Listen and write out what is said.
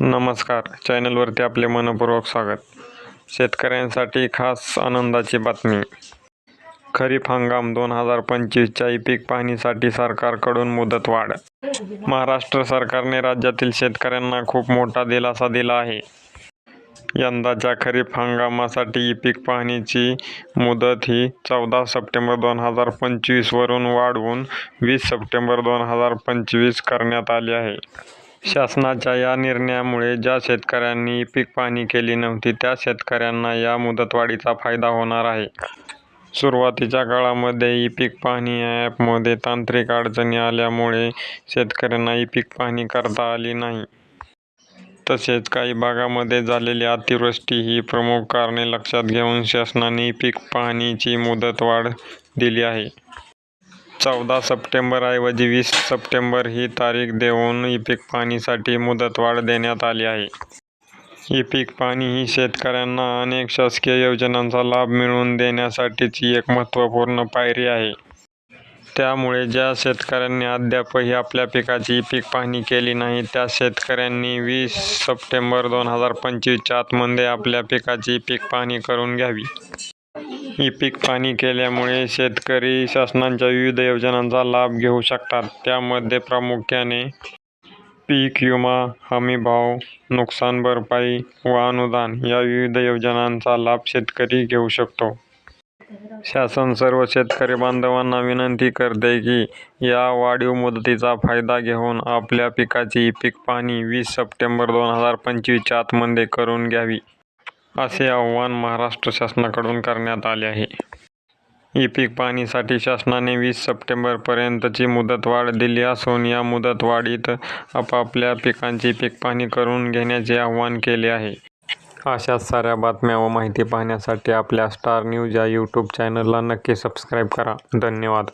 नमस्कार. चॅनलवरती आपले मनपूर्वक स्वागत. शेतकऱ्यांसाठी खास आनंदाची बातमी. खरीप हंगाम दोन हजार पंचवीसच्या ई पीक पाहणीसाठी सरकारकडून मुदतवाढ महाराष्ट्र सरकारने राज्यातील शेतकऱ्यांना खूप मोठा दिलासा दिला आहे. यंदाच्या खरीप हंगामासाठी ई पीक पाहणीची मुदत ही चौदा सप्टेंबर दोन हजार पंचवीसवरून वाढवून वीस सप्टेंबर दोन हजार पंचवीस करण्यात आली आहे. शासनाच्या या निर्णयामुळे ज्या शेतकऱ्यांनी पीक पाहणी केली नव्हती त्या शेतकऱ्यांना या मुदतवाढीचा फायदा होणार आहे. सुरुवातीच्या काळामध्ये ई पीक पाहणी ॲपमध्ये तांत्रिक अडचणी आल्यामुळे शेतकऱ्यांना ई पीक पाहणी करता आली नाही. तसेच काही भागामध्ये झालेली अतिवृष्टी ही प्रमुख कारणे लक्षात घेऊन शासनाने पीक पाहणीची मुदतवाढ दिली आहे. चौदा सप्टेंबरऐवजी वीस सप्टेंबर ही तारीख देऊन ई पाणीसाठी पाहणीसाठी मुदतवाढ देण्यात आली आहे. ई पाणी पाहणी ही शेतकऱ्यांना अनेक शासकीय योजनांचा लाभ मिळवून देण्यासाठीची एक महत्त्वपूर्ण पायरी आहे. त्यामुळे ज्या शेतकऱ्यांनी अद्यापही आपल्या पिकाची पीक पाहणी केली नाही त्या शेतकऱ्यांनी वीस सप्टेंबर दोन हजार पंचवीसच्या आतमध्ये आपल्या पिकाची पीक पाहणी करून घ्यावी. ही पीक पाहणी केल्यामुळे शेतकरी शासनाच्या विविध योजनांचा लाभ घेऊ शकतात. त्यामध्ये प्रामुख्याने पीक विमा हमीभाव नुकसान भरपाई व अनुदान या विविध योजनांचा लाभ शेतकरी घेऊ शकतो. शासन सर्व शेतकरी बांधवांना विनंती करते की या वाढीव मुदतीचा फायदा घेऊन आपल्या पिकाची पीक पाहणी वीस सप्टेंबर दोन हजार पंचवीसच्या आतमध्ये करून घ्यावी. असे आवाहन महाराष्ट्र शासनाकडून करण्यात आले आहे. ई पीक पाहणीसाठी शासनाने वीस सप्टेंबरपर्यंतची मुदतवाढ दिली असून या मुदतवाढीत आपापल्या पिकांची पीक पाहणी करून घेण्याचे आवाहन केले आहे. अशा साऱ्या बातम्या व माहिती पाहण्यासाठी आपल्या स्टार न्यूज या यूट्यूब चॅनलला नक्की सबस्क्राईब करा. धन्यवाद.